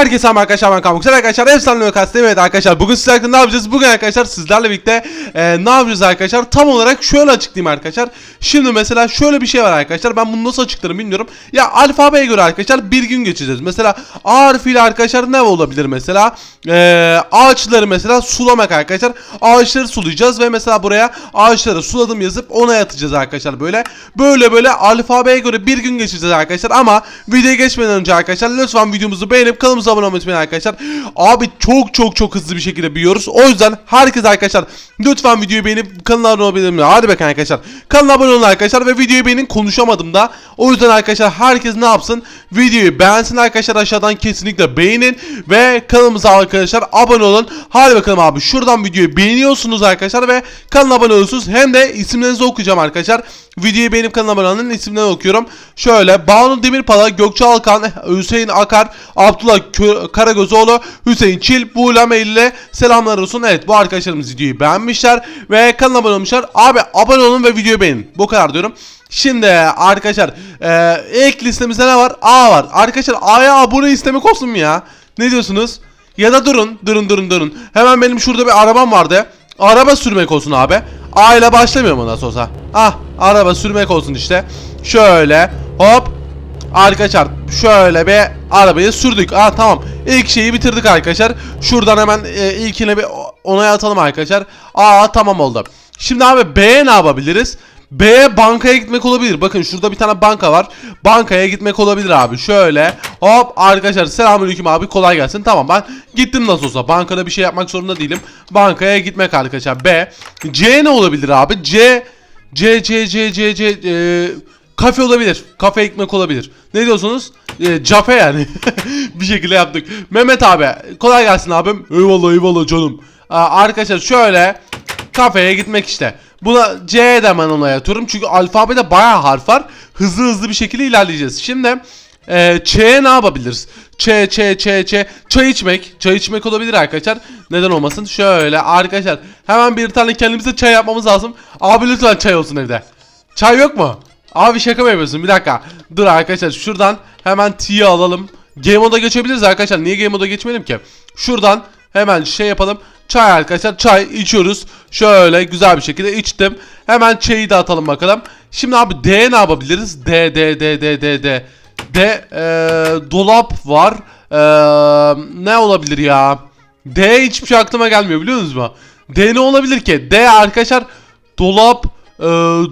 Herkese merhaba arkadaşlar ben Kamuk. Arkadaşlar efsane lokasyon evet arkadaşlar bugün sizlerle ne yapacağız? Bugün arkadaşlar sizlerle birlikte e, ne yapacağız arkadaşlar? Tam olarak şöyle açıklayayım arkadaşlar. Şimdi mesela şöyle bir şey var arkadaşlar. Ben bunu nasıl açıklarım bilmiyorum. Ya alfabeye göre arkadaşlar bir gün geçeceğiz. Mesela A harfiyle arkadaşlar ne olabilir mesela? E, ağaçları mesela sulamak arkadaşlar. Ağaçları sulayacağız ve mesela buraya ağaçları suladım yazıp ona yatacağız arkadaşlar böyle. Böyle böyle alfabeye göre bir gün geçeceğiz arkadaşlar ama videoya geçmeden önce arkadaşlar lütfen videomuzu beğenip kanalımıza abone olmayı unutmayın arkadaşlar. Abi çok çok çok hızlı bir şekilde büyüyoruz. O yüzden herkes arkadaşlar lütfen videoyu beğenip kanala abone olabilir Hadi bakın arkadaşlar. Kanala abone olun arkadaşlar ve videoyu beğenin konuşamadım da. O yüzden arkadaşlar herkes ne yapsın? Videoyu beğensin arkadaşlar aşağıdan kesinlikle beğenin ve kanalımıza arkadaşlar abone olun. Hadi bakalım abi şuradan videoyu beğeniyorsunuz arkadaşlar ve kanala abone oluyorsunuz. Hem de isimlerinizi okuyacağım arkadaşlar. Videoyu beğenip kanala abone olanların isimlerini okuyorum. Şöyle Banu Demirpala, Gökçe Alkan, Hüseyin Akar, Abdullah Karagözoğlu, Hüseyin Çil, Buğla ile selamlar olsun. Evet bu arkadaşlarımız videoyu beğenmişler ve kanala abone olmuşlar. Abi abone olun ve videoyu beğenin. Bu kadar diyorum. Şimdi arkadaşlar e, ilk listemizde ne var? A var. Arkadaşlar A'ya abone istemek olsun mu ya? Ne diyorsunuz? Ya da durun, durun, durun, durun. Hemen benim şurada bir arabam vardı. Araba sürmek olsun abi. A ile başlamıyor mu nasıl olsa? Ah, araba sürmek olsun işte. Şöyle, hop. Arkadaşlar şöyle bir arabayı sürdük. Ah tamam. İlk şeyi bitirdik arkadaşlar. Şuradan hemen e, ilkine bir onaya atalım arkadaşlar. Aa tamam oldu. Şimdi abi B ne yapabiliriz? B bankaya gitmek olabilir. Bakın şurada bir tane banka var. Bankaya gitmek olabilir abi. Şöyle hop arkadaşlar selamünaleyküm abi kolay gelsin. Tamam ben gittim nasıl olsa. Bankada bir şey yapmak zorunda değilim. Bankaya gitmek arkadaşlar. B. C ne olabilir abi? C C C C C C e, kafe olabilir. Kafe gitmek olabilir. Ne diyorsunuz? E, cafe yani. bir şekilde yaptık. Mehmet abi kolay gelsin abim. Eyvallah eyvallah canım. Aa, arkadaşlar şöyle kafeye gitmek işte. Buna C'ye de hemen ona yatıyorum. Çünkü alfabede bayağı harf var. Hızlı hızlı bir şekilde ilerleyeceğiz. Şimdi e, Ç'ye ne yapabiliriz? Ç, Ç, Ç, Ç. Çay içmek. Çay içmek olabilir arkadaşlar. Neden olmasın? Şöyle arkadaşlar. Hemen bir tane kendimize çay yapmamız lazım. Abi lütfen çay olsun evde. Çay yok mu? Abi şaka mı yapıyorsun? Bir dakika. Dur arkadaşlar şuradan hemen T'yi alalım. Game moda geçebiliriz arkadaşlar. Niye game moda geçmeyelim ki? Şuradan hemen şey yapalım. Çay arkadaşlar çay içiyoruz. Şöyle güzel bir şekilde içtim. Hemen çayı da atalım bakalım. Şimdi abi D ne yapabiliriz? D D D D D D D ee, dolap var. Ee, ne olabilir ya? D hiçbir şey aklıma gelmiyor biliyor musunuz mu? D ne olabilir ki? D arkadaşlar dolap ee,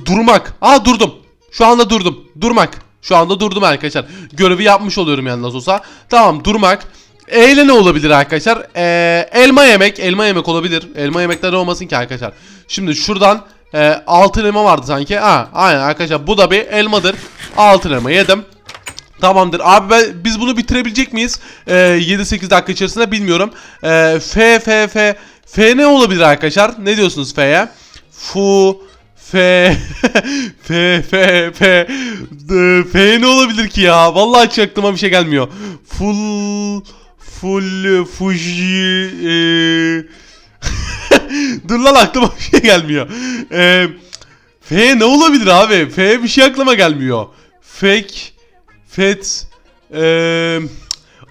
durmak. Aa durdum. Şu anda durdum. Durmak. Şu anda durdum arkadaşlar. Görevi yapmış oluyorum yani nasıl olsa. Tamam durmak. E ile ne olabilir arkadaşlar? Ee, elma yemek. Elma yemek olabilir. Elma yemekler olmasın ki arkadaşlar. Şimdi şuradan e, altın elma vardı sanki. Ha, aynen arkadaşlar bu da bir elmadır. Altın elma yedim. Tamamdır. Abi ben, biz bunu bitirebilecek miyiz? Ee, 7-8 dakika içerisinde bilmiyorum. Ee, F, F, F. F ne olabilir arkadaşlar? Ne diyorsunuz F'ye? Fu, F, F, F, F. F ne olabilir ki ya? Vallahi hiç aklıma bir şey gelmiyor. Full, full, fuji, e... Dur lan aklıma bir şey gelmiyor. Ee, F ne olabilir abi? F bir şey aklıma gelmiyor. Fake, Fet, ee,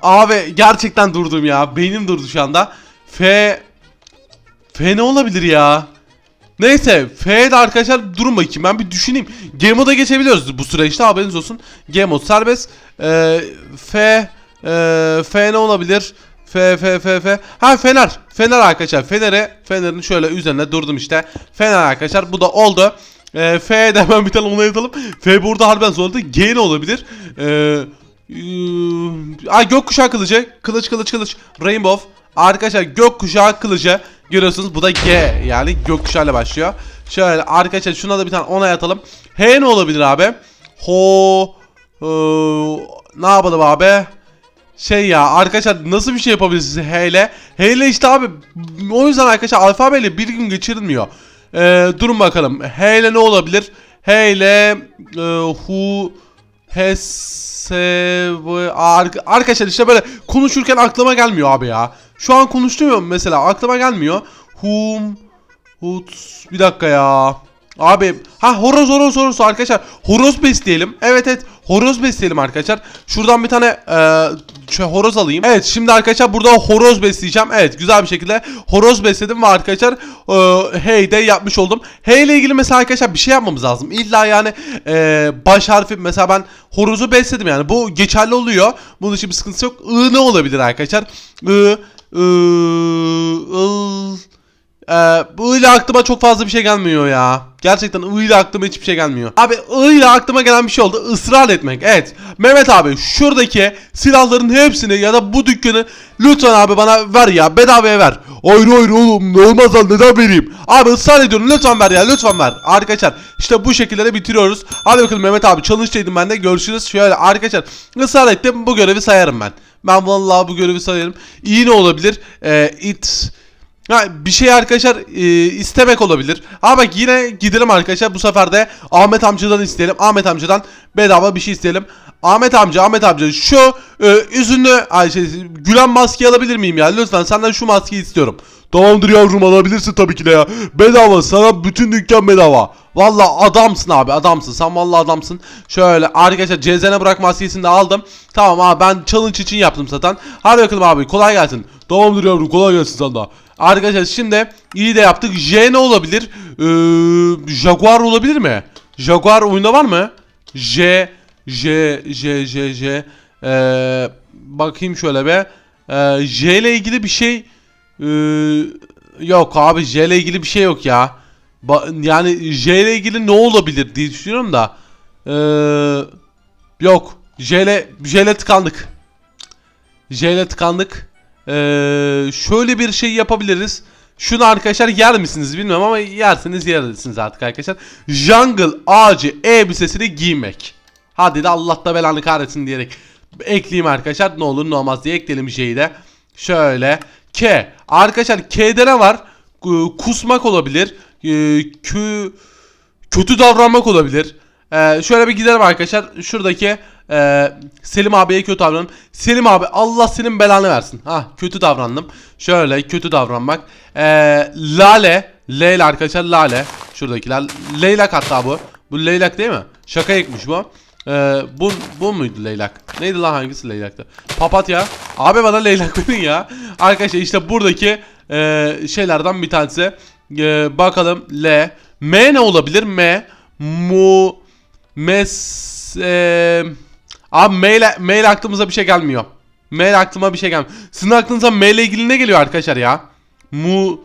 abi gerçekten durdum ya. Beynim durdu şu anda. F, F ne olabilir ya? Neyse F'de arkadaşlar durun bakayım ben bir düşüneyim. Game mode'a geçebiliyoruz bu süreçte haberiniz olsun. Game mode serbest. Ee, F ee, F ne olabilir? F F F F. Ha Fener. Fener arkadaşlar. Fener'e Fener'in şöyle üzerine durdum işte. Fener arkadaşlar bu da oldu. Ee, F'ye de hemen bir tane ona yazalım. F burada harbiden zorladı. G ne olabilir? Ee, ıı, Ay gökkuşağı kılıcı. Kılıç kılıç kılıç. Rainbow. Arkadaşlar gökkuşağı kılıcı. Görüyorsunuz bu da G yani gökkuşağıyla başlıyor. Şöyle arkadaşlar şuna da bir tane ona yatalım. H ne olabilir abi? Ho ıı, ne yapalım abi? Şey ya arkadaşlar nasıl bir şey yapabilirsiniz H ile? H ile işte abi o yüzden arkadaşlar alfabeyle bir gün geçirilmiyor. Ee, durun bakalım. H ne olabilir? H ile e, hu hese arkadaşlar işte böyle konuşurken aklıma gelmiyor abi ya. Şu an konuştuğum mesela aklıma gelmiyor. Hum hut bir dakika ya. Abi ha horoz horoz horoz arkadaşlar horoz besleyelim. Evet evet horoz besleyelim arkadaşlar. Şuradan bir tane e, horoz alayım. Evet şimdi arkadaşlar burada horoz besleyeceğim. Evet güzel bir şekilde horoz besledim ve arkadaşlar e, hey de yapmış oldum. Hey ile ilgili mesela arkadaşlar bir şey yapmamız lazım. İlla yani e, baş harfi mesela ben horozu besledim yani bu geçerli oluyor. Bunun için bir sıkıntısı yok. I ne olabilir arkadaşlar? I, I, I, ee, bu ile aklıma çok fazla bir şey gelmiyor ya. Gerçekten I ile aklıma hiçbir şey gelmiyor. Abi I ile aklıma gelen bir şey oldu. Israr etmek. Evet. Mehmet abi şuradaki silahların hepsini ya da bu dükkanı lütfen abi bana ver ya. Bedavaya ver. Hayır hayır oğlum ne olmaz lan neden vereyim? Abi ısrar ediyorum lütfen ver ya lütfen ver. Arkadaşlar işte bu şekilde de bitiriyoruz. Hadi bakalım Mehmet abi challenge'daydım ben de. Görüşürüz. Şöyle arkadaşlar ısrar ettim bu görevi sayarım ben. Ben vallahi bu görevi sayarım. İyi ne olabilir? Ee, it... Ha, bir şey arkadaşlar e, istemek olabilir. Bak yine gidelim arkadaşlar bu sefer de Ahmet amcadan isteyelim. Ahmet amcadan bedava bir şey isteyelim. Ahmet amca, Ahmet amca şu e, üzünlü ay şey, gülen maskeyi alabilir miyim ya? Lütfen senden şu maskeyi istiyorum. Tamamdır yavrum alabilirsin tabii ki de ya. Bedava sana bütün dükkan bedava. Valla adamsın abi adamsın. Sen valla adamsın. Şöyle arkadaşlar CZN bırak maskesini de aldım. Tamam abi ben challenge için yaptım zaten. Hadi bakalım abi kolay gelsin. Tamamdır yavrum kolay gelsin sana. Arkadaşlar şimdi iyi de yaptık. J ne olabilir? Ee, Jaguar olabilir mi? Jaguar oyunda var mı? J J J J J ee, bakayım şöyle be. Ee, J ile ilgili bir şey ee, yok abi J ile ilgili bir şey yok ya. Ba- yani J ile ilgili ne olabilir diye düşünüyorum da. Ee, yok. J ile, J ile tıkandık. J ile tıkandık. Ee, şöyle bir şey yapabiliriz. Şunu arkadaşlar yer misiniz bilmiyorum ama yersiniz yersiniz artık arkadaşlar. Jungle ağacı elbisesini giymek. Hadi de Allah da belanı kahretsin diyerek ekleyeyim arkadaşlar. Ne olur ne olmaz diye ekleyelim şeyi de. Şöyle. K. Arkadaşlar K'de ne var? Kusmak olabilir. Ee, Kü kötü davranmak olabilir. Ee, şöyle bir gidelim arkadaşlar. Şuradaki e, Selim abiye kötü davranalım. Selim abi Allah senin belanı versin. Ha kötü davrandım. Şöyle kötü davranmak. Ee, Lale. Leyla arkadaşlar Lale. Şuradakiler. Leylak hatta bu. Bu leylak değil mi? Şaka ekmiş bu. Ee, bu, bu muydu leylak? Neydi lan hangisi leylaktı? Papatya. Abi bana leylak verin ya. Arkadaşlar işte buradaki e, şeylerden bir tanesi. Ee, bakalım L. M ne olabilir? M. Mu. Mes. E, abi M ile, M ile aklımıza bir şey gelmiyor. M ile aklıma bir şey gelmiyor. Sizin aklınıza M ile ilgili ne geliyor arkadaşlar ya? Mu.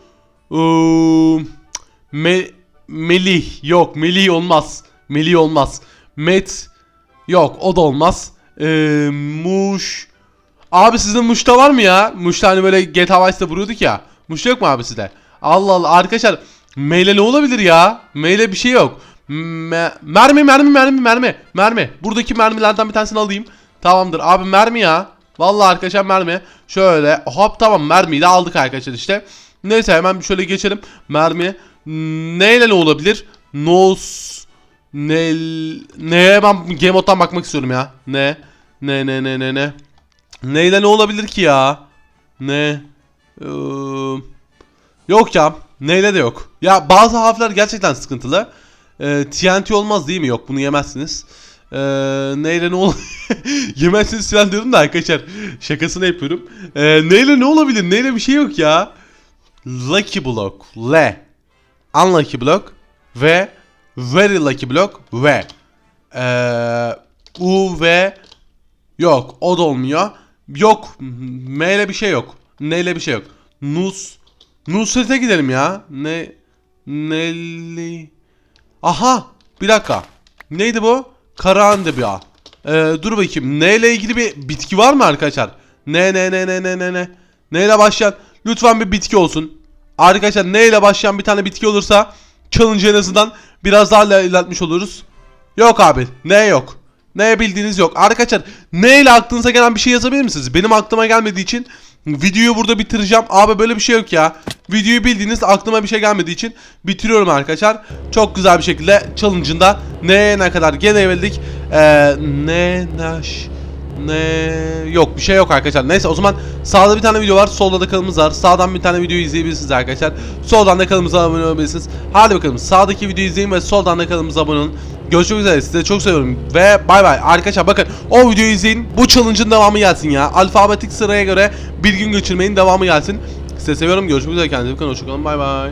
ıı, me, Melih. Yok Melih olmaz. Melih olmaz. Met. Yok o da olmaz. Ee, muş. Abi sizin Muş'ta var mı ya? Muş'ta hani böyle GTA Vice'da vuruyorduk ya. Muş'ta yok mu abi sizde? Allah Allah arkadaşlar. Meyle ne olabilir ya? Meyle bir şey yok. Me- mermi mermi mermi mermi. Mermi. Buradaki mermilerden bir tanesini alayım. Tamamdır abi mermi ya. Vallahi arkadaşlar mermi. Şöyle hop tamam mermiyi de aldık arkadaşlar işte. Neyse hemen şöyle geçelim. Mermi. Neyle ne olabilir? Nos. Ne neye ben game mode'dan bakmak istiyorum ya. Ne? Ne ne ne ne ne? Neyle ne olabilir ki ya? Ne? Ee, yok ya. Neyle de yok. Ya bazı harfler gerçekten sıkıntılı. Ee, TNT olmaz değil mi? Yok bunu yemezsiniz. Ee, neyle ne ol yemezsiniz falan diyorum da arkadaşlar şakasını yapıyorum. Ee, neyle ne olabilir? Neyle bir şey yok ya. Lucky Block. L. Unlucky Block. Ve Very Lucky Block. Ve. Ee, U ve Yok o da olmuyor. Yok. M ile bir şey yok. N ile bir şey yok. Nus. Nusret'e gidelim ya. Ne? Nelli. Aha. Bir dakika. Neydi bu? Karahandebiya. Ee, dur bakayım. N ile ilgili bir bitki var mı arkadaşlar? Ne ne ne ne ne ne ne. N ile başlayan lütfen bir bitki olsun. Arkadaşlar N ile başlayan bir tane bitki olursa challenge en azından biraz daha ilerletmiş oluruz. Yok abi. Ne yok. Ne bildiğiniz yok. Arkadaşlar ne ile aklınıza gelen bir şey yazabilir misiniz? Benim aklıma gelmediği için videoyu burada bitireceğim. Abi böyle bir şey yok ya. Videoyu bildiğiniz aklıma bir şey gelmediği için bitiriyorum arkadaşlar. Çok güzel bir şekilde challenge'ında neye ne kadar gelebildik. Ee, ne naş ne yok bir şey yok arkadaşlar. Neyse o zaman sağda bir tane video var. Solda da kanalımız var. Sağdan bir tane video izleyebilirsiniz arkadaşlar. Soldan da kanalımıza abone olabilirsiniz. Hadi bakalım sağdaki videoyu izleyin ve soldan da kanalımıza abone olun. Görüşmek üzere size çok seviyorum ve bay bay. Arkadaşlar bakın o videoyu izleyin. Bu challenge'ın devamı gelsin ya. Alfabetik sıraya göre bir gün geçirmeyin devamı gelsin. Size seviyorum. Görüşmek üzere kendinize bakın. Hoşçakalın. Bay bay.